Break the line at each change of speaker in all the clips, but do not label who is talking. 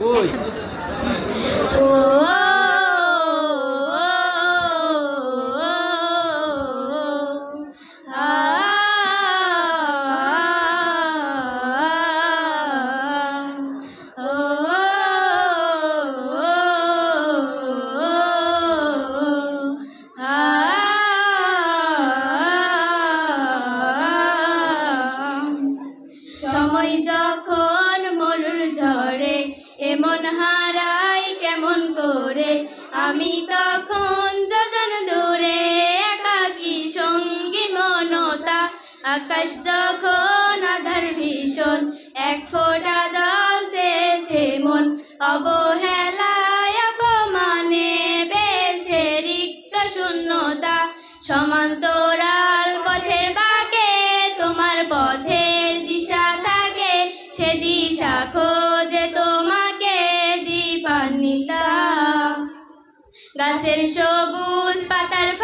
Oi. এমন হারাই কেমন করে? আমি তখন যোজন দূরে একাকি সঙ্গী মনতা। আকাশ যখন আধার ভীষণ, এক ফোঁটা জল চেয়েছে মন। অবহেলায় অপমানে বেছে রিক্ত শূন্যতা। সমান্তরাল Gacer jobus bater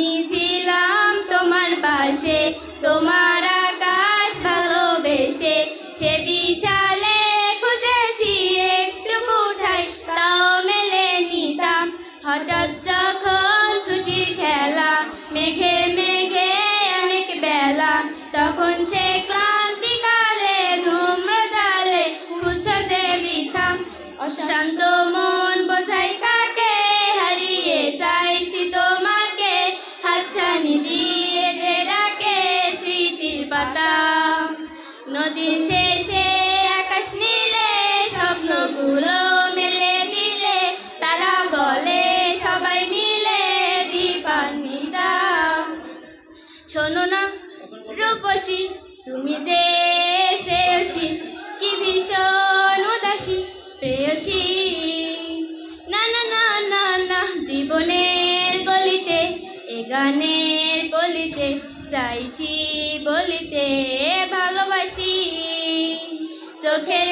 আমি ছিলাম তোমার পাশে, তোমার আকাশ ভালোবেসে। সে বিশালে খুঁজেছি একটু কোঠায় তাও মেলে নিতাম। হঠাৎ যখন ছুটির খেলা, মেঘে মেঘে অনেক বেলা, তখন সে ক্লান্তিকালে ধূম্র জালে খুঁজছো যে অশান্ত মন নদীর শেষে আকাশ নীলে, স্বপ্নগুলো মেলে দিলে তারা বলে, সবাই মিলে দীপান্বিতা। শোনো না, রূপসী, তুমি যে শ্রেয়সী, কি ভীষণ উদাসী, প্রেয়সী। না না না না না, জীবনের গলিতে, এ গানের গলিতে চাইছি বলিতে ভালোবাসি। চোখের